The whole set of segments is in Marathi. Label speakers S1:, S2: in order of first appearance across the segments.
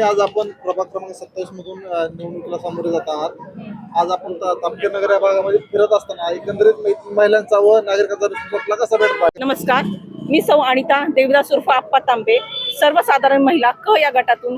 S1: आज आपण प्रभाग क्रमांक सत्तावीस मधून निवडणुकीला सामोरे जात आहात. आज आपण त- नगर या भागामध्ये फिरत असताना एकंदरीत महिलांचा व नागरिकांचा रिस्पॉन्स कसा भेटला?
S2: नमस्कार. मी सौ अनिता देवदास उर्फ आप्पा तांबे सर्वसाधारण महिला क या गटातून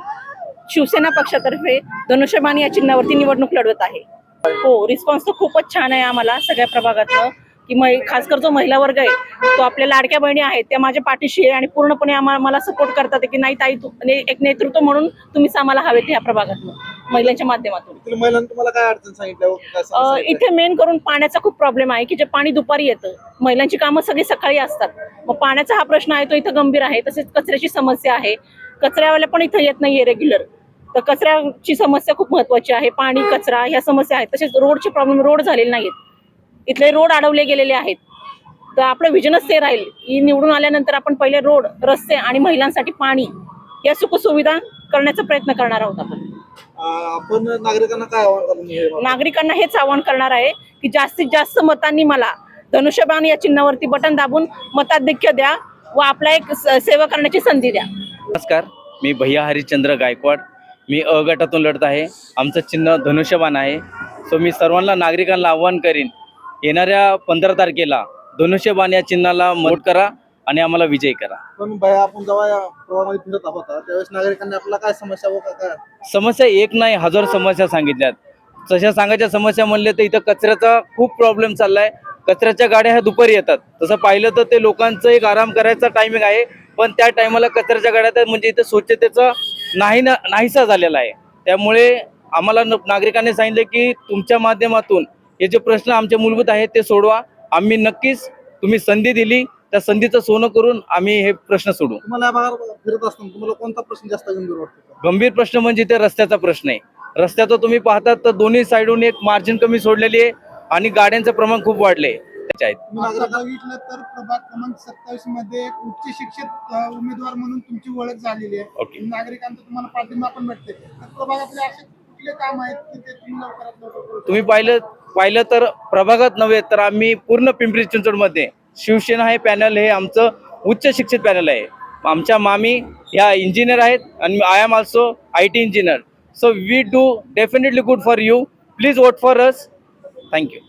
S2: शिवसेना पक्षातर्फे धनुष्यबाण या चिन्हावरती निवडणूक लढवत आहे. हो रिस्पॉन्स तर खूपच छान आहे आम्हाला सगळ्या प्रभागातनं. की मै खास कर जो महिला वर्ग आहे तो आपल्या लाडक्या बहिणी आहेत त्या माझ्या पाठीशी आहे आणि पूर्णपणे आम्हाला मला सपोर्ट करतात की नाही ताई तू ने- एक नेतृत्व म्हणून तुम्हीच आम्हाला हवेत ह्या प्रभागातून महिलांच्या माध्यमातून.
S1: तुम्हाला काय अडचण?
S2: इथे मेन करून पाण्याचा खूप प्रॉब्लेम आहे की जे पाणी दुपारी येतं महिलांची कामं सगळी सकाळी असतात. मग पाण्याचा हा प्रश्न आहे तो इथं गंभीर आहे तसेच कचऱ्याची समस्या आहे. कचऱ्यावाले पण इथं येत नाहीये रेग्युलर तर कचऱ्याची समस्या खूप महत्वाची आहे पाणी कचरा ह्या समस्या आहेत तसेच रोडचे प्रॉब्लेम रोड झालेले नाहीत इथले रोड अडवले गेलेले आहेत. तर आपलं विजनच ते राहील. की निवडून आल्यानंतर आपण पहिले रोड रस्ते आणि महिलांसाठी पाणी या सुखसुविधा करण्याचा प्रयत्न करणार आहोत आपण.
S1: आपण नागरिकांना काय आवाहन करून हे
S2: नागरिकांना हेच आवाहन करणार आहे की जास्तीत जास्त मतांनी मला धनुष्यबाण या चिन्हावरती बटन दाबून मताधिक्य द्या व आपला एक सेवा करण्याची संधी द्या.
S3: नमस्कार मी भैया हरिश्चंद्र गायकवाड. मी अ गटातून लढत आहे. आमचं चिन्ह धनुष्यबाण आहे. सो मी सर्वांना नागरिकांना आव्हान करीन येणाऱ्या पंधरा तारखेला धनुष्यबाण या चिन्हाला मत करा आणि आम्हाला विजयी करा.
S1: पण भया आपण जेव्हा प्रवाहामध्ये फिरत त्यावेळेस नागरिकांनी आपल्याला काय समस्या व काय? काय
S3: समस्या एक नाही हजार समस्या सांगितल्यात. तशा सांगायच्या समस्या म्हणले तर इथं कचऱ्याचा खूप प्रॉब्लेम चाललाय. कचऱ्याच्या गाड्या ह्या दुपारी येतात. तसं पाहिलं तर ते लोकांचं एक आराम करायचा टायमिंग आहे पण त्या टायमाला कचऱ्याच्या गाड्या म्हणजे इथं स्वच्छतेचा नाही ना नाहीसा झालेला आहे. त्यामुळे आम्हाला नागरिकांनी सांगितलं की तुमच्या माध्यमातून हे जे प्रश्न आमचे मूलभूत आहेत ते सोडवा. आम्ही नक्कीच तुम्ही संधी दिली त्या संधीचं सोनं करून आम्ही हे प्रश्न सोडू.
S1: फिरत असताना तुम्हाला कोणता प्रश्न जास्त गंभीर वाटतो?
S3: गंभीर प्रश्न म्हणजे ते रस्त्याचा प्रश्न आहे. रस्त्याचा तुम्ही पाहतात तर दोन्ही साईडून एक मार्जिन कमी सोडलेली आहे आणि गाड्यांचं प्रमाण खूप वाढले त्याच्या आहेत.
S1: तुम्ही
S4: आता
S1: नागरिकांना
S4: बघितलं तर प्रभाग क्रमांक सत्तावीसमध्ये एक उच्च शिक्षित उमेदवार म्हणून तुमची ओळख झालेली आहे.
S3: ओके.
S4: नागरिकांचा तुम्हाला पाठिंबा पण भेटते तर प्रभागातले असे कुठले काम आहेत की ते तुम्ही लवकरात लवकर करू शकता?
S3: तुम्ही पाहिलं पाहिलं तर प्रभागात नव्हे तर आम्ही पूर्ण पिंपरी चिंचवडमध्ये. शिवसेना हे पॅनल हे आमचं उच्च शिक्षित पॅनल आहे. आमच्या मामी ह्या इंजिनियर आहेत आणि I am also I T engineer. So we do definitely good for you please vote for us thank you